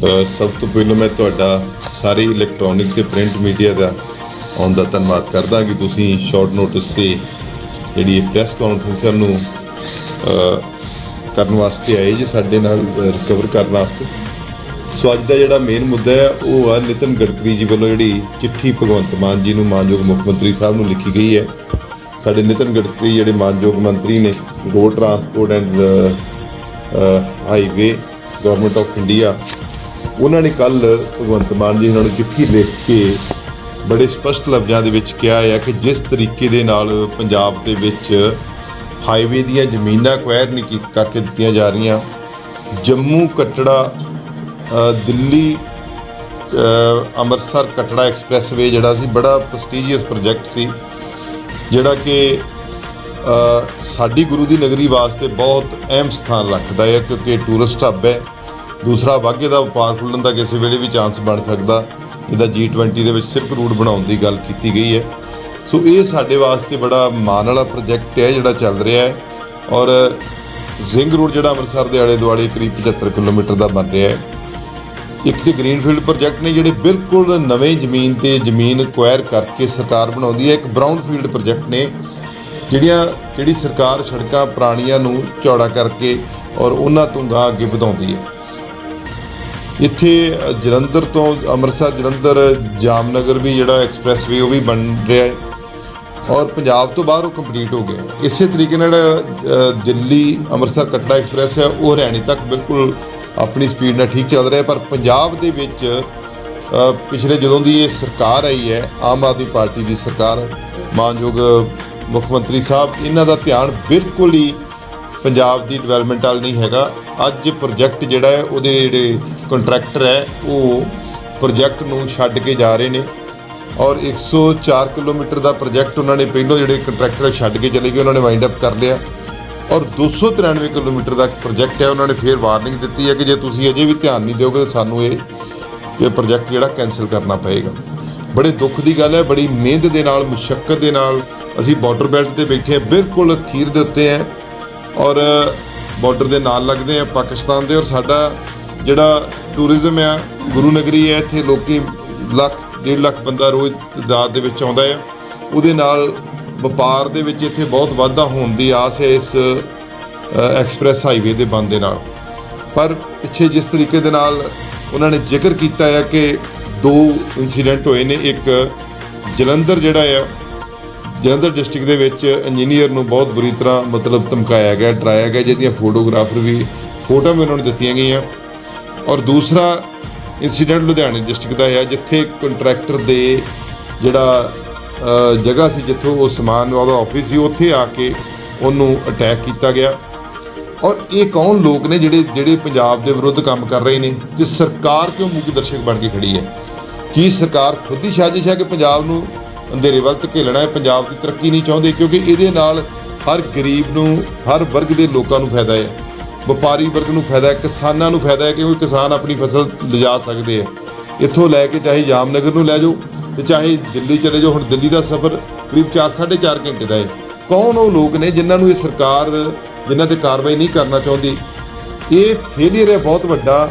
ਸਭ ਤੋਂ ਪਹਿਲਾਂ ਮੈਂ ਤੁਹਾਡਾ ਸਾਰੇ ਇਲੈਕਟ੍ਰੋਨਿਕ ਤੇ ਪ੍ਰਿੰਟ ਮੀਡੀਆ ਦਾ ਆਉਣ ਦਾ ਧੰਨਵਾਦ ਕਰਦਾ ਕਿ ਤੁਸੀਂ ਸ਼ਾਰਟ ਨੋਟਿਸ ਤੇ ਜਿਹੜੀ ਪ੍ਰੈਸ ਕਾਨਫਰੰਸ ਨੂੰ ਕਰਨ ਵਾਸਤੇ ਆਏ ਜੀ, ਸਾਡੇ ਨਾਲ ਰਿਕਵਰ ਕਰਨ ਵਾਸਤੇ। ਸੋ ਅੱਜ ਦਾ ਜਿਹੜਾ ਮੇਨ ਮੁੱਦਾ ਹੈ, ਉਹ ਆ ਨਿਤਨ ਗਡਕਰੀ ਜੀ ਵੱਲੋਂ ਜਿਹੜੀ ਚਿੱਠੀ ਭਗਵੰਤ ਮਾਨ ਜੀ ਨੂੰ ਮਾਨਯੋਗ ਮੁੱਖ ਮੰਤਰੀ ਸਾਹਿਬ ਨੂੰ ਲਿਖੀ ਗਈ ਹੈ। ਸਾਡੇ ਨਿਤਨ ਗਡਕਰੀ ਜਿਹੜੇ ਮਾਨਯੋਗ ਮੰਤਰੀ ਨੇ road transport and highway government of India ਉਹਨਾਂ ਨੇ ਕੱਲ ਭਗਵੰਤ ਮਾਨ ਜੀ ਉਹਨਾਂ ਚਿੱਠੀ ਲਿਖ ਕੇ ਬੜੇ ਸਪਸ਼ਟ ਲਫ਼ਜ਼ਾਂ ਦੇ ਵਿੱਚ ਕਿਹਾ ਹੈ ਕਿ ਜਿਸ ਤਰੀਕੇ ਦੇ ਨਾਲ ਪੰਜਾਬ ਦੇ ਵਿੱਚ ਹਾਈਵੇ ਦੀਆਂ ਜ਼ਮੀਨਾਂ ਐਕਵਾਇਰ ਨਹੀਂ ਕੀ ਕਰਕੇ ਦਿੱਤੀਆਂ ਜਾ ਰਹੀਆਂ। ਜੰਮੂ ਕਟੜਾ ਦਿੱਲੀ ਅੰਮ੍ਰਿਤਸਰ ਕਟੜਾ ਐਕਸਪ੍ਰੈਸਵੇ ਜਿਹੜਾ ਸੀ, ਬੜਾ ਪ੍ਰੈਸਟੀਜੀਅਸ ਪ੍ਰੋਜੈਕਟ ਸੀ, ਜਿਹੜਾ ਕਿ ਸਾਡੀ ਗੁਰੂ ਦੀ ਨਗਰੀ ਵਾਸਤੇ ਬਹੁਤ ਅਹਿਮ ਸਥਾਨ ਰੱਖਦਾ ਹੈ, ਕਿਉਂਕਿ ਟੂਰਿਸਟ ਹੱਬ ਹੈ। ਦੂਸਰਾ ਵਾਘੇ ਦਾ ਵਪਾਰ ਖੁੱਲਣ ਦਾ ਕਿਸੇ ਵੇਲੇ ਵੀ ਚਾਂਸ ਬਣ ਸਕਦਾ। ਇਹਦਾ G20 ਦੇ ਵਿੱਚ ਸਿਰਫ ਰੂਟ ਬਣਾਉਣ ਦੀ ਗੱਲ ਕੀਤੀ ਗਈ ਹੈ। ਸੋ ਇਹ ਸਾਡੇ ਵਾਸਤੇ ਬੜਾ ਮਾਣ ਵਾਲਾ ਪ੍ਰੋਜੈਕਟ ਹੈ ਜਿਹੜਾ ਚੱਲ ਰਿਹਾ ਹੈ। ਔਰ ਜ਼ਿੰਗ ਰੋਡ ਜਿਹੜਾ ਅੰਮ੍ਰਿਤਸਰ ਦੇ ਆਲੇ ਦੁਆਲੇ ਕਰੀਬ 75 ਕਿਲੋਮੀਟਰ ਦਾ ਬਣ ਰਿਹਾ ਹੈ। ਇੱਕ ਤੇ ਗ੍ਰੀਨਫੀਲਡ ਪ੍ਰੋਜੈਕਟ ਨੇ ਜਿਹੜੇ ਬਿਲਕੁਲ ਨਵੇਂ ਜ਼ਮੀਨ ਤੇ ਜ਼ਮੀਨ ਐਕਵਾਇਰ ਕਰਕੇ ਸਰਕਾਰ ਬਣਾਉਂਦੀ ਹੈ। ਇੱਕ ਬ੍ਰਾਊਨ ਫੀਲਡ ਪ੍ਰੋਜੈਕਟ ਨੇ ਜਿਹੜੀਆਂ, ਜਿਹੜੀ ਸਰਕਾਰ ਸੜਕਾਂ ਪੁਰਾਣੀਆਂ ਨੂੰ ਚੌੜਾ ਕਰਕੇ ਔਰ ਉਹਨਾਂ ਤੋਂ ਗਾਂ ਅੱਗੇ ਵਧਾਉਂਦੀ ਹੈ। ਇੱਥੇ ਜਲੰਧਰ ਤੋਂ ਅੰਮ੍ਰਿਤਸਰ, ਜਲੰਧਰ, ਜਾਮਨਗਰ ਵੀ ਜਿਹੜਾ ਐਕਸਪ੍ਰੈਸਵੇ ਉਹ ਵੀ ਬਣ ਰਿਹਾ ਹੈ। ਔਰ ਪੰਜਾਬ ਤੋਂ ਬਾਹਰ ਉਹ ਕੰਪਲੀਟ ਹੋ ਗਿਆ। ਇਸੇ ਤਰੀਕੇ ਨਾਲ ਦਿੱਲੀ, ਅੰਮ੍ਰਿਤਸਰ, ਕਟੜਾ ਐਕਸਪ੍ਰੈਸ ਹੈ, ਉਹ ਹਰਿਆਣੇ ਤੱਕ ਬਿਲਕੁਲ ਆਪਣੀ ਸਪੀਡ ਨਾਲ ਠੀਕ ਚੱਲ ਰਿਹਾ ਪਰ ਪੰਜਾਬ ਦੇ ਵਿੱਚ ਪਿਛਲੇ ਜਦੋਂ ਦੀ ਇਹ ਸਰਕਾਰ ਆਈ ਹੈ, ਆਮ ਆਦਮੀ ਪਾਰਟੀ ਦੀ ਸਰਕਾਰ, ਮਾਨਯੋਗ ਮੁੱਖ ਮੰਤਰੀ ਸਾਹਿਬ, ਇਹਨਾਂ ਦਾ ਧਿਆਨ ਬਿਲਕੁਲ ਹੀ ਪੰਜਾਬ ਦੀ ਡਿਵੈਲਪਮੈਂਟ ਵਾਲ ਨਹੀਂ ਹੈਗਾ। ਅੱਜ ਪ੍ਰੋਜੈਕਟ ਜਿਹੜਾ ਹੈ, ਉਹਦੇ ਜਿਹੜੇ ਕੰਟਰੈਕਟਰ ਹੈ, ਉਹ ਪ੍ਰੋਜੈਕਟ ਨੂੰ ਛੱਡ ਕੇ ਜਾ ਰਹੇ ਨੇ। ਔਰ 104 ਕਿਲੋਮੀਟਰ ਦਾ ਪ੍ਰੋਜੈਕਟ ਉਹਨਾਂ ਨੇ ਪਹਿਲਾਂ ਜਿਹੜੇ ਕੰਟਰੈਕਟਰ ਛੱਡ ਕੇ ਚਲੇ ਗਏ, ਉਹਨਾਂ ਨੇ ਵਾਈਂਡ ਅਪ ਕਰ ਲਿਆ। ਔਰ 293 ਕਿਲੋਮੀਟਰ ਦਾ ਪ੍ਰੋਜੈਕਟ ਹੈ, ਉਹਨਾਂ ਨੇ ਫੇਰ ਵਾਰਨਿੰਗ ਦਿੱਤੀ ਹੈ ਕਿ ਜੇ ਤੁਸੀਂ ਅਜੇ ਵੀ ਧਿਆਨ ਨਹੀਂ ਦਿਓਗੇ, ਤਾਂ ਸਾਨੂੰ ਇਹ ਇਹ ਪ੍ਰੋਜੈਕਟ ਜਿਹੜਾ ਕੈਨਸਲ ਕਰਨਾ ਪਏਗਾ। ਬੜੇ ਦੁੱਖ ਦੀ ਗੱਲ ਹੈ, ਬੜੀ ਮਿਹਨਤ ਦੇ ਨਾਲ ਮੁਸ਼ਕਲ ਦੇ ਨਾਲ ਅਸੀਂ ਬਾਰਡਰ ਬੈਲਟ ਤੇ ਬੈਠੇ ਹਾਂ। ਬਿਲਕੁਲ ਅਖੀਰ ਦੇ ਉੱਤੇ ਹੈ। ਔਰ ਬਾਰਡਰ ਦੇ ਨਾਲ ਲੱਗਦੇ ਆ ਪਾਕਿਸਤਾਨ ਦੇ ਔਰ ਸਾਡਾ ਜਿਹੜਾ ਟੂਰਿਜ਼ਮ ਆ, ਗੁਰੂ ਨਗਰੀ ਹੈ, ਇੱਥੇ ਲੋਕੀ ਲੱਖ, ਡੇਢ ਲੱਖ ਬੰਦਾ ਰੋਜ਼ ਤਦਾਦ ਦੇ ਵਿੱਚ ਆਉਂਦਾ ਹੈ ਉਹਦੇ ਨਾਲ ਵਪਾਰ ਦੇ ਵਿੱਚ ਇੱਥੇ ਬਹੁਤ ਵਾਧਾ ਹੋਣ ਦੀ ਆਸ ਹੈ ਇਸ ਐਕਸਪ੍ਰੈਸ ਹਾਈਵੇ ਦੇ ਬੰਦ ਦੇ ਨਾਲ। ਪਰ ਪਿੱਛੇ ਜਿਸ ਤਰੀਕੇ ਦੇ ਨਾਲ ਉਹਨਾਂ ਨੇ ਜ਼ਿਕਰ ਕੀਤਾ ਹੈ ਕਿ ਦੋ ਇਨਸੀਡੈਂਟ ਹੋਏ ਨੇ। ਇੱਕ ਜਲੰਧਰ ਜਿਹੜਾ ਆ ਜਲੰਧਰ ਡਿਸਟ੍ਰਿਕਟ ਦੇ ਵਿੱਚ ਇੰਜੀਨੀਅਰ ਨੂੰ ਬਹੁਤ ਬੁਰੀ ਤਰ੍ਹਾਂ ਮਤਲਬ ਧਮਕਾਇਆ ਗਿਆ, ਡਰਾਇਆ ਗਿਆ, ਜਿਹਦੀਆਂ ਫੋਟੋਗ੍ਰਾਫਰ ਵੀ ਫੋਟੋਆਂ ਵੀ ਉਹਨਾਂ ਨੂੰ ਦਿੱਤੀਆਂ ਗਈਆਂ। ਔਰ ਦੂਸਰਾ ਇਨਸੀਡੈਂਟ ਲੁਧਿਆਣੇ ਡਿਸਟ੍ਰਿਕਟ ਦਾ ਹੈ, ਜਿੱਥੇ ਕੰਟਰੈਕਟਰ ਦੇ ਜਿਹੜਾ ਜਗ੍ਹਾ ਸੀ ਜਿੱਥੋਂ ਉਹ ਸਮਾਨ ਉਹਦਾ ਆਫਿਸ ਸੀ, ਉੱਥੇ ਆ ਕੇ ਉਹਨੂੰ ਅਟੈਕ ਕੀਤਾ ਗਿਆ। ਔਰ ਇਹ ਕੌਣ ਲੋਕ ਨੇ ਜਿਹੜੇ ਜਿਹੜੇ ਪੰਜਾਬ ਦੇ ਵਿਰੁੱਧ ਕੰਮ ਕਰ ਰਹੇ ਨੇ ਕਿ ਸਰਕਾਰ ਕਿਉਂ ਮੁੱਖ ਦਰਸ਼ਕ ਬਣ ਕੇ ਖੜੀ ਹੈ? ਕੀ ਸਰਕਾਰ ਖੁਦ ਹੀ ਸਾਜ਼ਿਸ਼ ਹੈ ਕਿ ਪੰਜਾਬ ਨੂੰ ਅੰਧੇਰੇ ਵਕਤ ਘੇਲਣਾ ਹੈ ਪੰਜਾਬ ਦੀ ਤਰੱਕੀ ਨਹੀਂ ਚਾਹੁੰਦੇ, ਕਿਉਂਕਿ ਇਹਦੇ ਨਾਲ ਹਰ ਗਰੀਬ ਨੂੰ, ਹਰ ਵਰਗ ਦੇ ਲੋਕਾਂ ਨੂੰ ਫਾਇਦਾ ਹੈ। ਵਪਾਰੀ ਵਰਗ ਨੂੰ ਫਾਇਦਾ ਹੈ, ਕਿਸਾਨਾਂ ਨੂੰ ਫਾਇਦਾ ਹੈ ਕਿ ਕੋਈ ਕਿਸਾਨ ਆਪਣੀ ਫਸਲ ਲਿਜਾ ਸਕਦੇ ਆ ਇੱਥੋਂ ਲੈ ਕੇ ਚਾਹੇ ਜਾਮਨਗਰ ਨੂੰ ਲੈ ਜਾਓ ਤੇ ਚਾਹੇ ਦਿੱਲੀ ਚਲੇ ਜਾਓ, ਹੁਣ ਦਿੱਲੀ ਦਾ ਸਫ਼ਰ ਕਰੀਬ 4 4.5 ਘੰਟੇ ਦਾ ਹੈ। ਕੌਣ ਉਹ ਲੋਕ ਨੇ ਜਿਨ੍ਹਾਂ ਨੂੰ ਇਹ ਸਰਕਾਰ, ਜਿਨ੍ਹਾਂ ਤੇ ਕਾਰਵਾਈ ਨਹੀਂ ਕਰਨਾ ਚਾਹੁੰਦੀ? ਇਹ ਫੇਲੀਅਰ ਹੈ, ਬਹੁਤ ਵੱਡਾ।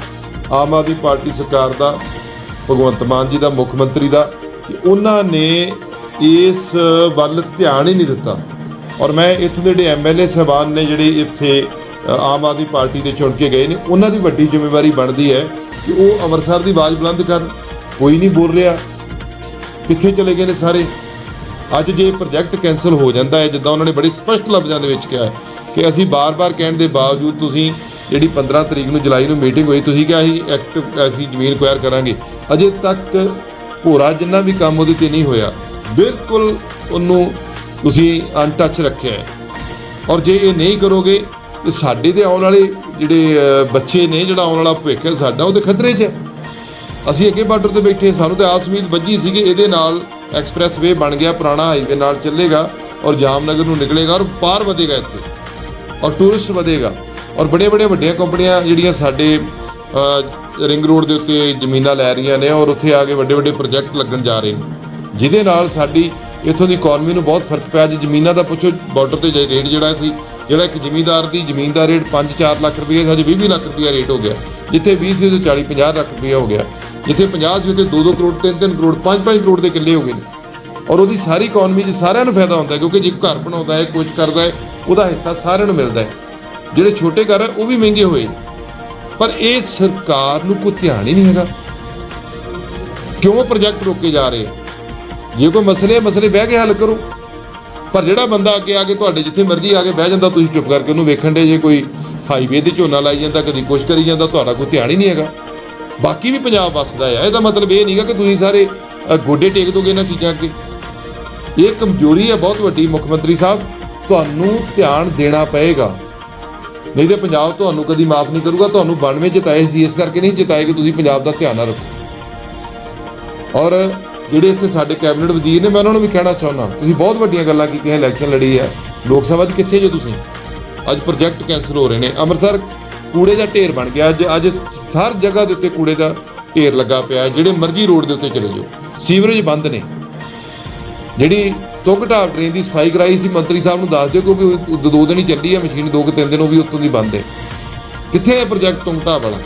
ਆਮ ਆਦਮੀ ਪਾਰਟੀ ਸਰਕਾਰ ਦਾ, ਭਗਵੰਤ ਮਾਨ ਜੀ ਦਾ, ਮੁੱਖ ਮੰਤਰੀ ਦਾ ਕਿ ਉਹਨਾਂ ਨੇ ਇਸ ਵੱਲ ਧਿਆਨ ਹੀ ਨਹੀਂ ਦਿੱਤਾ। ਔਰ ਮੈਂ ਇੱਥੇ ਦੇ ਜਿਹੜੇ ਐਮਐਲਏ ਸਹਿਬਾਨ ਨੇ ਜਿਹੜੇ ਇੱਥੇ ਆਮ ਆਦਮੀ ਪਾਰਟੀ ਦੇ ਚੁਣ ਕੇ ਗਏ ਨੇ, ਉਹਨਾਂ ਦੀ ਵੱਡੀ ਜ਼ਿੰਮੇਵਾਰੀ ਬਣਦੀ ਹੈ ਕਿ ਉਹ ਅੰਮ੍ਰਿਤਸਰ ਦੀ ਆਵਾਜ਼ ਬੁਲੰਦ ਕਰਨ। ਕੋਈ ਨਹੀਂ ਬੋਲ ਰਿਹਾ। ਕਿੱਥੇ ਚਲੇ ਗਏ ਨੇ ਸਾਰੇ? ਅੱਜ ਜੇ ਪ੍ਰੋਜੈਕਟ ਕੈਨਸਲ ਹੋ ਜਾਂਦਾ ਹੈ, ਜਿੱਦਾਂ ਉਹਨਾਂ ਨੇ ਬੜੇ ਸਪਸ਼ਟ ਲਫ਼ਜ਼ਾਂ ਦੇ ਵਿੱਚ ਕਿਹਾ ਕਿ ਅਸੀਂ ਬਾਰ-ਬਾਰ ਕਹਿਣ ਦੇ ਬਾਵਜੂਦ ਤੁਸੀਂ ਜਿਹੜੀ 15 ਤਰੀਕ ਨੂੰ ਜੁਲਾਈ ਨੂੰ ਮੀਟਿੰਗ ਹੋਈ, ਤੁਸੀਂ ਕਿਹਾ ਅਸੀਂ ਐਕਟ ਅਸੀਂ ਜ਼ਮੀਨ ਐਕਵਾਇਰ ਕਰਾਂਗੇ। ਅਜੇ ਤੱਕ ਭੋਰਾ ਜਿੰਨਾ ਵੀ ਕੰਮ ਉਹਦੇ ਤੇ ਨਹੀਂ ਹੋਇਆ, ਬਿਲਕੁਲ ਉਹਨੂੰ ਤੁਸੀਂ ਅਨਟੱਚ ਰੱਖਿਆ ਹੈ। ਔਰ ਜੇ ਇਹ ਨਹੀਂ ਕਰੋਗੇ, ਤੇ ਸਾਡੇ ਦੇ ਆਉਣ ਵਾਲੇ ਜਿਹੜੇ ਬੱਚੇ ਨੇ ਜਿਹੜਾ ਆਉਣ ਵਾਲਾ ਭਵਿੱਖ ਹੈ ਸਾਡਾ ਉਹਦੇ ਖਤਰੇ 'ਚ ਹੈ। ਅਸੀਂ ਅੱਗੇ ਬਾਰਡਰ ਤੇ ਬੈਠੇ, ਸਾਨੂੰ ਤਾਂ ਆਸ ਉਮੀਦ ਵੱਜੀ ਸੀ ਕਿ ਇਹਦੇ ਨਾਲ ਐਕਸਪ੍ਰੈਸ ਵੇ ਬਣ ਗਿਆ, ਪੁਰਾਣਾ ਹਾਈਵੇ ਨਾਲ ਚੱਲੇਗਾ ਔਰ ਜਾਮਨਗਰ ਨੂੰ ਨਿਕਲੇਗਾ ਔਰ ਪਾਰ ਵਧੇਗਾ ਇੱਥੇ। ਔਰ ਟੂਰਿਸਟ ਵਧੇਗਾ। ਔਰ ਬੜੇ ਬੜੇ ਵੱਡੀਆਂ ਕੰਪਨੀਆਂ ਜਿਹੜੀਆਂ ਸਾਡੇ ਰਿੰਗ ਰੋਡ ਦੇ ਉੱਤੇ ਜ਼ਮੀਨਾਂ ਲੈ ਰਹੀਆਂ ਨੇ ਔਰ ਉੱਥੇ ਆ ਕੇ ਵੱਡੇ ਵੱਡੇ ਪ੍ਰੋਜੈਕਟ ਲੱਗਣ ਜਾ ਰਹੇ ਨੇ। ਜਿਹਦੇ ਨਾਲ ਸਾਡੀ ਇੱਥੋਂ ਦੀ ਇਕਨੋਮੀ ਨੂੰ ਬਹੁਤ ਫ਼ਰਕ ਪਿਆ। ਜੇ ਜ਼ਮੀਨਾਂ ਦਾ ਪੁੱਛੋ ਬਾਰਡਰ ਤੇ ਜੇ ਰੇਟ ਜਿਹੜਾ ਸੀ ਜਿਹੜਾ ਇੱਕ ਜ਼ਿਮੀਂਦਾਰ ਦੀ ਜ਼ਮੀਨ ਦਾ ਰੇਟ 5-4 ਲੱਖ ਰੁਪਏ ਸੀ, ਅੱਜ 20 ਲੱਖ ਰੁਪਏ ਰੇਟ ਹੋ ਗਿਆ। ਜਿੱਥੇ 20 ਸੀ ਉਹਦੇ 40-50 ਲੱਖ ਰੁਪਏ ਹੋ ਗਿਆ। ਜਿੱਥੇ 50 ਸੀ ਉੱਥੇ 2-2 ਕਰੋੜ 3-3 ਕਰੋੜ 5-5 ਕਰੋੜ ਦੇ ਕਿੱਲੇ ਹੋ ਗਏ ਨੇ। ਔਰ ਉਹਦੀ ਸਾਰੀ ਇਕਨੋਮੀ 'ਚ ਸਾਰਿਆਂ ਨੂੰ ਫਾਇਦਾ ਹੁੰਦਾ ਕਿਉਂਕਿ ਜੇ ਘਰ ਬਣਾਉਂਦਾ ਹੈ ਕੁਝ ਕਰਦਾ ਹੈ ਉਹਦਾ ਹਿੱਸਾ ਸਾਰਿਆਂ ਨੂੰ ਮਿਲਦਾ ਹੈ। ਜਿਹੜੇ ਛੋਟੇ ਘਰ ਹੈ ਉਹ ਵੀ ਮਹਿੰਗੇ ਹੋਏ ਪਰ ਇਹ ਸਰਕਾਰ ਨੂੰ ਕੋਈ ਧਿਆਨ ਹੀ ਨਹੀਂ ਹੈਗਾ। ਕਿਉਂ ਪ੍ਰੋਜੈਕਟ ਰੋਕੇ ਜਾ ਰਹੇ? ਜੇ ਕੋਈ ਮਸਲੇ ਹੈ, ਮਸਲੇ ਬਹਿ ਕੇ ਹੱਲ ਕਰੋ। ਪਰ ਜਿਹੜਾ ਬੰਦਾ ਅੱਗੇ ਆ ਕੇ ਤੁਹਾਡੇ ਜਿੱਥੇ ਮਰਜ਼ੀ ਆ ਕੇ ਬਹਿ ਜਾਂਦਾ ਤੁਸੀਂ ਚੁੱਪ ਕਰਕੇ ਉਹਨੂੰ ਵੇਖਣ ਦੇ ਜੇ ਕੋਈ ਹਾਈਵੇ ਤੇ ਝੋਨਾ ਲਾਈ ਜਾਂਦਾ ਕਦੀ ਕੁਛ ਕਰੀ ਜਾਂਦਾ ਤੁਹਾਡਾ ਕੋਈ ਧਿਆਨ ਹੀ ਨਹੀਂ ਹੈਗਾ। ਬਾਕੀ ਵੀ ਪੰਜਾਬ ਵੱਸਦਾ ਆ। ਇਹਦਾ ਮਤਲਬ ਇਹ ਨਹੀਂਗਾ ਕਿ ਤੁਸੀਂ ਸਾਰੇ ਗੋਡੇ ਟੇਕ ਦੋਗੇ ਇਹਨਾਂ ਚੀਜ਼ਾਂ ਅੱਗੇ। ਇਹ ਕਮਜ਼ੋਰੀ ਹੈ ਬਹੁਤ ਵੱਡੀ ਮੁੱਖ ਮੰਤਰੀ ਸਾਹਿਬ। ਤੁਹਾਨੂੰ ਧਿਆਨ ਦੇਣਾ ਪਏਗਾ। ਨਹੀਂ ਤੇ ਪੰਜਾਬ ਤੁਹਾਨੂੰ ਕਦੀ ਮਾਫ ਨਹੀਂ ਕਰੂਗਾ, ਤੁਹਾਨੂੰ 92 ਜਿਤਾਏ ਸੀ, ਇਸ ਕਰਕੇ ਨਹੀਂ ਜਿਤਾਏ ਕਿ ਤੁਸੀਂ ਪੰਜਾਬ ਦਾ ਧਿਆਨ ਨਾ ਰੱਖੋ। ਔਰ ਜਿਹੜੇ ਇੱਥੇ ਸਾਡੇ ਕੈਬਨਿਟ ਵਜ਼ੀਰ ਨੇ, ਮੈਂ ਉਹਨਾਂ ਨੂੰ ਵੀ ਕਹਿਣਾ ਚਾਹੁੰਦਾ, ਤੁਸੀਂ ਬਹੁਤ ਵੱਡੀਆਂ ਗੱਲਾਂ ਕੀਤੀਆਂ, ਇਲੈਕਸ਼ਨ ਲੜੀ ਹੈ। ਲੋਕ ਸਭਾ 'ਚ ਕਿੱਥੇ ਜੇ ਤੁਸੀਂ? ਅੱਜ ਪ੍ਰੋਜੈਕਟ ਕੈਂਸਲ ਹੋ ਰਹੇ ਨੇ। ਅੰਮ੍ਰਿਤਸਰ ਕੂੜੇ ਦਾ ਢੇਰ ਬਣ ਗਿਆ। ਅੱਜ ਅੱਜ ਹਰ ਜਗ੍ਹਾ ਦੇ ਉੱਤੇ ਕੂੜੇ ਦਾ ਢੇਰ ਲੱਗਾ ਪਿਆ ਜਿਹੜੇ ਮਰਜ਼ੀ ਰੋਡ ਦੇ ਉੱਤੇ ਚਲੇ ਜਾਓ। ਸੀਵਰੇਜ ਬੰਦ ਨੇ। ਜਿਹੜੀ ਤੋਂ ਤੁਗਟਾ ਟ੍ਰੇਨ ਦੀ ਸਫ਼ਾਈ ਕਰਾਈ ਸੀ, ਮੰਤਰੀ ਸਾਹਿਬ ਨੂੰ ਦੱਸ ਦਿਓ ਕਿਉਂਕਿ ਦੋ- ਦਿਨ ਹੀ ਚੱਲੀ ਹੈ ਮਸ਼ੀਨ, ਦੋ ਕਿ ਤਿੰਨ ਦਿਨ ਉਹ ਵੀ ਉੱਥੋਂ ਦੀ ਬੰਦ ਹੈ ਕਿੱਥੇ ਹੈ ਪ੍ਰੋਜੈਕਟ ਤੁਗਟਾ ਵਾਲਾ?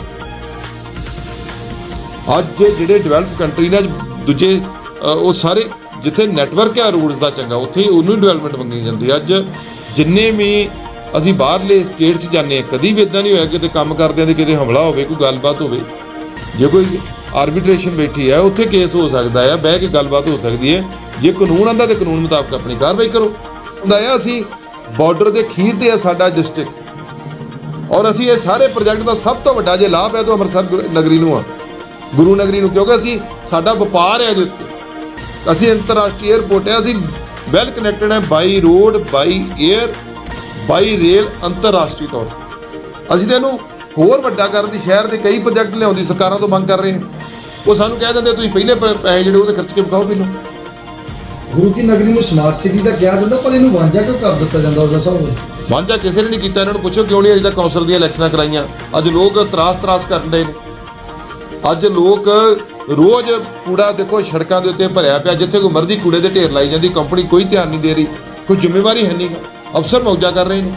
ਅੱਜ ਜਿਹੜੇ ਡਿਵੈਲਪ ਕੰਟਰੀ ਨੇ, ਅੱਜ ਦੂਜੇ ਉਹ ਸਾਰੇ ਜਿੱਥੇ ਨੈਟਵਰਕ ਹੈ ਰੋਡਸ ਦਾ ਚੰਗਾ, ਉੱਥੇ ਹੀ ਉਹਨੂੰ ਡਿਵੈਲਪਮੈਂਟ ਮੰਗੀ ਜਾਂਦੀ ਅੱਜ ਜਿੰਨੇ ਵੀ ਅਸੀਂ ਬਾਹਰਲੇ ਸਟੇਟ 'ਚ ਜਾਂਦੇ ਹਾਂ ਕਦੀ ਵੀ ਇਦਾਂ ਨਹੀਂ ਹੋਇਆ ਕਿਤੇ ਕੰਮ ਕਰਦਿਆਂ ਦੇ ਕਿਤੇ ਹਮਲਾ ਹੋਵੇ, ਕੋਈ ਗੱਲਬਾਤ ਹੋਵੇ। ਜੇ ਕੋਈ ਆਰਬਿਟ੍ਰੇਸ਼ਨ ਬੈਠੀ ਹੈ ਉੱਥੇ ਕੇਸ ਹੋ ਸਕਦਾ ਹੈ ਬਹਿ ਕੇ ਗੱਲਬਾਤ ਹੋ ਸਕਦੀ ਹੈ ਜੇ ਕਾਨੂੰਨ ਆਂਦਾ ਤੇ ਕਾਨੂੰਨ ਮੁਤਾਬਕ ਆਪਣੀ ਕਾਰਵਾਈ ਕਰੋ। ਹੁੰਦਾ ਆ ਅਸੀਂ ਬਾਰਡਰ ਦੇ ਖੀਰ ਤੇ ਆ ਸਾਡਾ ਡਿਸਟ੍ਰਿਕਟ ਔਰ ਅਸੀਂ ਇਹ ਸਾਰੇ ਪ੍ਰੋਜੈਕਟ ਦਾ ਸਭ ਤੋਂ ਵੱਡਾ ਜੇ ਲਾਭ ਹੈ ਤਾਂ ਅੰਮ੍ਰਿਤਸਰ ਗੁਰ- ਨਗਰੀ ਨੂੰ ਆ। ਗੁਰੂ ਨਗਰੀ ਨੂੰ ਕਿਉਂਕਿ ਅਸੀਂ ਸਾਡਾ ਵਪਾਰ ਹੈ ਇਹਦੇ ਉੱਤੇ। ਅਸੀਂ ਅੰਤਰਰਾਸ਼ਟਰੀ 에ਅਰਪੋਰਟ ਹੈ, ਅਸੀਂ ਵੈਲ ਕਨੈਕਟਡ ਹੈ by road by air by rail ਅੰਤਰਰਾਸ਼ਟਰੀ ਤੌਰ ਅਸੀਂ ਤਾਂ ਇਹਨੂੰ ਹੋਰ ਵੱਡਾ ਕਰਨ ਦੀ ਸ਼ਹਿਰ ਦੇ ਕਈ ਪ੍ਰੋਜੈਕਟ ਲਿਆਉਂਦੀ ਸਰਕਾਰਾਂ ਤੋਂ ਮੰਗ ਕਰ ਰਹੇ ਹਾਂ। ਉਹ ਸਾਨੂੰ ਕਹਿ ਦਿੰਦੇ, ਤੁਸੀਂ ਪਹਿਲੇ ਪ- ਪੈਸੇ ਜਿਹੜੇ ਉਹਦੇ ਖਰਚ ਕੇ ਵਿਖਾਓ ਮੈਨੂੰ। ਗੁਰੂ ਕੀ ਨਗਰੀ ਨੂੰ ਸਮਾਰਟ ਸਿਟੀ ਦਾ ਕਿਹਾ ਜਾਂਦਾ, ਪਰ ਇਹਨੂੰ ਵਾਂਝਾ ਕਿਉਂ ਕਰ ਦਿੱਤਾ ਜਾਂਦਾ ਉਹਦਾ ਹਿਸਾਬ ਵਾਂਝਾ ਕਿਸੇ ਨੇ ਨਹੀਂ ਕੀਤਾ, ਇਹਨਾਂ ਨੂੰ ਪੁੱਛੋ ਕਿਉਂ ਨਹੀਂ ਅਜੇ ਤੱਕ ਕੌਂਸਲ ਦੀਆਂ ਇਲੈਕਸ਼ਨਾਂ ਕਰਾਈਆਂ? ਅੱਜ ਲੋਕ ਤਰਾਸ ਤਰਾਸ ਕਰਨ ਦੇ ਨੇ। ਅੱਜ ਲੋਕ ਰੋਜ਼ ਕੂੜਾ ਦੇਖੋ ਸੜਕਾਂ ਦੇ ਉੱਤੇ ਭਰਿਆ ਪਿਆ, ਜਿੱਥੇ ਕੋਈ ਮਰਜ਼ੀ ਕੂੜੇ ਦੇ ਢੇਰ ਲਾਈ ਜਾਂਦੀ ਕੰਪਨੀ ਕੋਈ ਧਿਆਨ ਨਹੀਂ ਦੇ ਰਹੀ, ਕੋਈ ਜ਼ਿੰਮੇਵਾਰੀ ਹੈ ਨਹੀਂ। ਅਫਸਰ ਮੌਜਾ ਕਰ ਰਹੇ ਨੇ।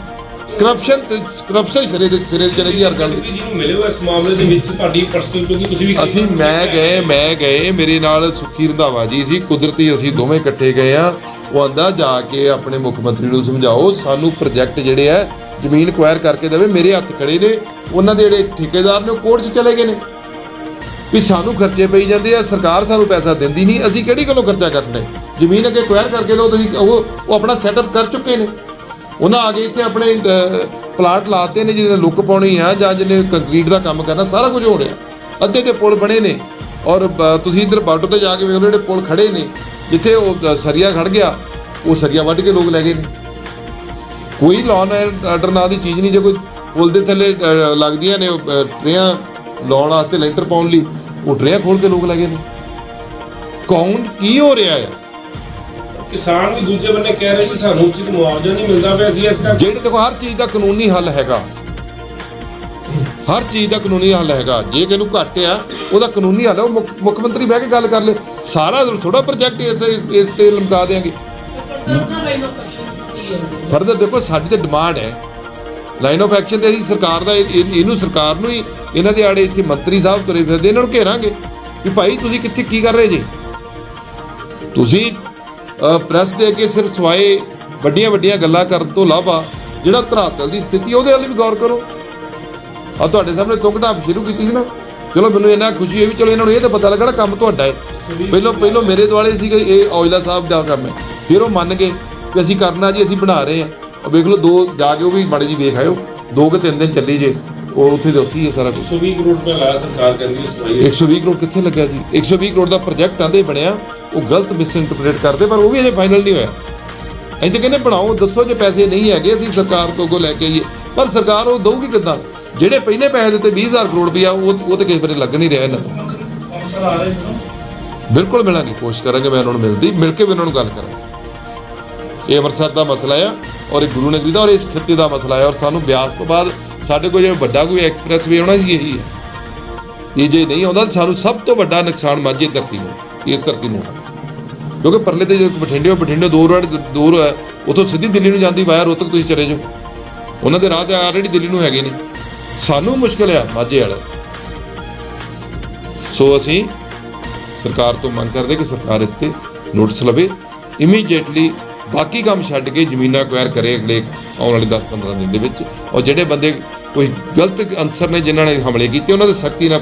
ਕਰਪਸ਼ਨ ਕਰਪਸ਼ਨ ਸਿਰੇ ਦੇ ਸਿਰੇ ਤੇ ਚਲੇ ਗਈ ਹਰ ਗੱਲ। ਜੀ ਨੂੰ ਮਿਲੇ ਹੋ ਇਸ ਮਾਮਲੇ ਦੇ ਵਿੱਚ ਤੁਹਾਡੀ ਪਰਸਨਲ ਕਿਉਂਕਿ ਤੁਸੀਂ ਵੀ ਅਸੀਂ ਮੈਂ ਗਏ ਮੈਂ ਗਏ ਮੇਰੇ ਨਾਲ ਸੁਖੀ ਰੰਧਾਵਾ ਜੀ ਸੀ ਕੁਦਰਤੀ ਅਸੀਂ ਦੋਵੇਂ ਇਕੱਠੇ ਗਏ ਆ। ਉਹ ਆਂਦਾ ਜਾ ਕੇ ਆਪਣੇ ਮੁੱਖ ਮੰਤਰੀ ਨੂੰ ਸਮਝਾਓ ਸਾਨੂੰ ਪ੍ਰੋਜੈਕਟ ਜਿਹੜੇ ਆ ਜ਼ਮੀਨ ਅਕਵਾਇਰ ਕਰਕੇ ਦੇਵੇ ਮੇਰੇ ਹੱਥ ਖੜੇ ਨੇ ਉਹਨਾਂ ਦੇ ਜਿਹੜੇ ਠੇਕੇਦਾਰ ਨੇ ਉਹ ਕੋਰਟ 'ਚ ਚਲੇ ਗਏ ਨੇ। ਵੀ ਸਾਨੂੰ ਖਰਚੇ ਪਈ ਜਾਂਦੇ ਆ ਸਰਕਾਰ ਸਾਨੂੰ ਪੈਸਾ ਦਿੰਦੀ ਨਹੀਂ ਅਸੀਂ ਕਿਹੜੀ ਗੱਲੋਂ ਖਰਚਾ ਕਰਨਾ? ਜ਼ਮੀਨ ਅੱਗੇ ਅਕਵਾਇਰ ਕਰਕੇ ਲਓ ਤੁਸੀਂ ਉਹ ਉਹ ਆਪਣਾ ਸੈਟਅਪ ਕਰ ਚੁੱਕੇ ਨੇ। ਉਹਨਾਂ ਆ ਕੇ ਇੱਥੇ ਆਪਣੇ ਪਲਾਟ ਲਾਤੇ ਨੇ ਜਿਹਦੇ ਲੁੱਕ ਪਾਉਣੀ ਆ ਜਾਂ ਜਿਹਨੇ ਕੰਕਰੀਟ ਦਾ ਕੰਮ ਕਰਨਾ ਸਾਰਾ ਕੁਝ ਹੋ ਰਿਹਾ। ਅੱਧੇ ਤੇ ਪੁਲ ਬਣੇ ਨੇ। ਔਰ ਬ- ਤੁਸੀਂ ਇੱਧਰ ਬਾਰਡਰ ਤੇ ਜਾ ਕੇ ਵੇਖ ਲਓ ਜਿਹੜੇ ਪੁਲ ਖੜੇ ਨੇ ਜਿੱਥੇ ਉਹ ਅ, ਸਰੀਆ ਖੜ ਗਿਆ ਉਹ ਸਰੀਆ ਵੱਢ ਕੇ ਲੋਕ ਲੈ ਗਏ ਨੇ। ਕੋਈ ਲਾਅ ਐਂਡ ਆਰਡਰ ਨਾਂ ਦੀ ਚੀਜ਼ ਨਹੀਂ ਜੇ ਕੋਈ ਪੁਲ ਦੇ ਥੱਲੇ ਲੱਗਦੀਆਂ ਨੇ ਉਹ, ਟਰੇਆਂ ਲਾਉਣ ਵਾਸਤੇ ਲੈਂਟਰ ਪਾਉਣ ਲਈ ਉਹ ਟਰੇਆਂ ਖੋਲ ਕੇ ਲੋਕ ਲੈ ਗਏ ਨੇ। ਕੌਣ ਕੀ ਹੋ ਰਿਹਾ ਹੈ ਕਿਸਾਨ ਵੀ ਦੂਜੇ ਬੰਨੇ ਕਹਿ ਰਹੇ ਕਿ ਸਾਨੂੰ ਉਚਿਤ ਮੁਆਵਜ਼ਾ ਨਹੀਂ ਮਿਲਦਾ ਪਿਆ ਅਸੀਂ ਇਸ ਕਰਕੇ ਜਿਹੜੇ ਦੇਖੋ, ਹਰ ਚੀਜ਼ ਦਾ ਕਾਨੂੰਨੀ ਹੱਲ ਹੈਗਾ। ਹਰ ਚੀਜ਼ ਦਾ ਕਾਨੂੰਨੀ ਹੱਲ ਹੈਗਾ। ਜੇ ਕਿਸੇ ਘੱਟ ਆ, ਉਹਦਾ ਕਾਨੂੰਨੀ ਹੱਲ ਉਹ ਮੁੱਖ ਮੁੱਖ ਮੰਤਰੀ ਬਹਿ ਕੇ ਗੱਲ ਕਰ ਲੇ। ਸਾਰਾ ਥੋੜਾ ਪ੍ਰੋਜੈਕਟ ਇਸ ਇਸ- ਇਸ ਤੇ ਲਮਕਾ ਦੇਾਂਗੇ ਫਰਦਰ ਦੇਖੋ, ਸਾਡੀ ਤੇ ਡਿਮਾਂਡ ਹੈ। ਲਾਈਨ ਆਫ ਐਕਸ਼ਨ ਤੇ ਅਸੀਂ ਸਰਕਾਰ ਦਾ, ਇਹ- ਇਹ- ਇਹਨੂੰ ਸਰਕਾਰ ਨੂੰ ਹੀ ਇਹਨਾਂ ਦੇ ਆੜੇ ਇੱਥੇ ਮੰਤਰੀ ਸਾਹਿਬ ਤੁਰੇ ਫਿਰਦੇ, ਇਹਨਾਂ ਨੂੰ ਘੇਰਾਂਗੇ। ਵੀ ਭਾਈ, ਤੁਸੀਂ ਕਿੱਥੇ ਕੀ ਕਰ ਰਹੇ ਜੀ? ਤੁਸੀਂ ਪ੍ਰੈਸ ਦੇ ਅੱਗੇ ਸਿਰਫ ਸਵਾਏ ਵੱਡੀਆਂ ਵੱਡੀਆਂ ਗੱਲਾਂ ਕਰਨ ਤੋਂ ਇਲਾਵਾ ਜਿਹੜਾ ਧਰਾਤਲ ਦੀ ਸਥਿਤੀ ਉਹਦੇ ਵੱਲ ਵੀ ਗੌਰ ਕਰੋ। ਆ, ਤੁਹਾਡੇ ਸਾਹਮਣੇ ਤੁੰਗ ਢਾਬ ਸ਼ੁਰੂ ਕੀਤੀ ਸੀ ਨਾ। ਚਲੋ, ਮੈਨੂੰ ਇਹਨਾਂ ਖੁਸ਼ੀ ਹੈ ਵੀ ਚਲੋ ਇਹਨਾਂ ਨੂੰ ਇਹ ਤਾਂ ਪਤਾ ਲੱਗਣਾ ਕੰਮ ਤੁਹਾਡਾ ਹੈ। ਪਹਿਲਾਂ ਪਹਿਲਾਂ ਮੇਰੇ ਦੁਆਲੇ ਸੀਗੇ ਇਹ ਔਜਲਾ ਸਾਹਿਬ ਦਾ ਕੰਮ ਹੈ। ਫਿਰ ਉਹ ਮੰਨ ਗਏ ਕਿ ਅਸੀਂ ਕਰਨਾ ਜੀ, ਅਸੀਂ ਬਣਾ ਰਹੇ ਹਾਂ। ਵੇਖ ਲਓ, ਦੋ ਜਾ ਕੇ ਉਹ ਵੀ ਮਾੜੀ ਜੀ ਵੇਖ ਆਇਓ। ਦੋ ਕਿ ਤਿੰਨ ਦਿਨ ਚੱਲੀ ਜੇ। ਉਹ ਉੱਥੇ ਦੇ ਉੱਥੇ ਹੀ ਹੈ ਸਾਰਾ ਕੁਝ 120 ਕਰੋੜ ਰੁਪਏ ਲਾਇਆ ਸਰਕਾਰ ਕਹਿੰਦੀ ਹੈ ਸਫ਼ਾਈ 120 ਕਰੋੜ ਕਿੱਥੇ ਲੱਗਿਆ ਜੀ? 120 ਕਰੋੜ ਦਾ ਪ੍ਰੋਜੈਕਟ ਆਂਦੇ ਬਣਿਆ ਉਹ ਗਲਤ ਮਿਸ ਇੰਟਰਪ੍ਰੀਟ ਕਰਦੇ ਪਰ ਉਹ ਵੀ ਅਜੇ ਫਾਈਨਲ ਨਹੀਂ ਹੋਇਆ। ਅਸੀਂ ਤਾਂ ਕਹਿੰਦੇ ਬਣਾਓ ਦੱਸੋ ਜੇ ਪੈਸੇ ਨਹੀਂ ਹੈਗੇ ਅਸੀਂ ਸਰਕਾਰ ਤੋਂ ਅੱਗੋਂ ਲੈ ਕੇ ਆਈਏ। ਪਰ ਸਰਕਾਰ ਉਹ ਦਊਗੀ ਕਿੱਦਾਂ? ਜਿਹੜੇ ਪਹਿਲੇ ਪੈਸੇ ਦਿੱਤੇ 20000 ਕਰੋੜ ਰੁਪਇਆ ਉਹ ਉਹ ਤੇ ਕਿਸੇ ਵੇਲੇ ਲੱਗ ਨਹੀਂ ਰਿਹਾ ਇਹਨਾਂ ਤੋਂ। ਬਿਲਕੁਲ ਮਿਲਾਂਗੇ ਕੋਸ਼ਿਸ਼ ਕਰਾਂਗੇ ਮੈਂ ਉਹਨਾਂ ਨੂੰ ਮਿਲਦੀ ਮਿਲ ਕੇ ਵੀ ਉਹਨਾਂ ਨੂੰ ਗੱਲ ਕਰਾਂ। ਇਹ ਅੰਮ੍ਰਿਤਸਰ ਦਾ ਮਸਲਾ ਆ ਔਰ ਇਹ ਗੁਰੂ ਨਗਰੀ ਦਾ ਔਰ ਇਸ ਖਿੱਤੇ ਦਾ ਮਸਲਾ ਹੈ ਔਰ ਸਾਨੂੰ ਬਿਆਸ ਤੋਂ ਬਾਅਦ ਸਾਡੇ ਕੋਲ ਜਿਹੜਾ ਵੱਡਾ ਕੋਈ ਐਕਸਪ੍ਰੈਸ ਵੇ ਆਉਣਾ ਸੀ ਇਹੀ ਹੈ। ਇਹ ਜੇ ਨਹੀਂ ਆਉਂਦਾ ਤਾਂ ਸਾਨੂੰ ਸਭ ਤੋਂ ਵੱਡਾ ਨੁਕਸਾਨ ਮਾਝੇ ਧਰਤੀ ਨੂੰ, ਇਸ ਧਰਤੀ ਨੂੰ ਹੋਣਾ। ਕਿਉਂਕਿ ਪਰਲੇ ਤੇ ਜਦੋਂ ਬਠਿੰਡੇ ਬਠਿੰਡੇ ਦੂਰ ਵਾਲੇ ਦੂਰ ਹੈ, ਉਥੋਂ ਸਿੱਧੀ ਦਿੱਲੀ ਨੂੰ ਜਾਂਦੀ ਵਾਇਆ ਰੋਤਕ ਤੁਸੀਂ ਚਲੇ ਜਾਓ। ਉਹਨਾਂ ਦੇ ਰਾਹ ਤੇ ਆਲਰੇਡੀ ਦਿੱਲੀ ਨੂੰ ਹੈਗੇ ਨੇ। ਸਾਨੂੰ ਮੁਸ਼ਕਲ ਆ ਮਾਝੇ ਵਾਲਾ। ਸੋ ਅਸੀਂ ਸਰਕਾਰ ਤੋਂ ਮੰਗ ਕਰਦੇ ਕਿ ਸਰਕਾਰ ਇੱਥੇ ਨੋਟਿਸ ਲਵੇ। ਇਮੀਡੀਏਟਲੀ ਬਾਕੀ ਕੰਮ ਛੱਡ ਕੇ ਜ਼ਮੀਨਾਂ ਅਕਵਾਇਰ ਕਰੇ ਅਗਲੇ ਆਉਣ ਵਾਲੇ 10-15 ਦਿਨ ਦੇ ਵਿੱਚ। ਔਰ ਜਿਹੜੇ ਬੰਦੇ ਕੋਈ ਗਲਤ ਅਨਸਰ ਨੇ ਜਿਨ੍ਹਾਂ ਨੇ ਹਮਲੇ ਕੀਤੇ ਉਹਨਾਂ ਦੇ ਸਖਤੀ ਨਾਲ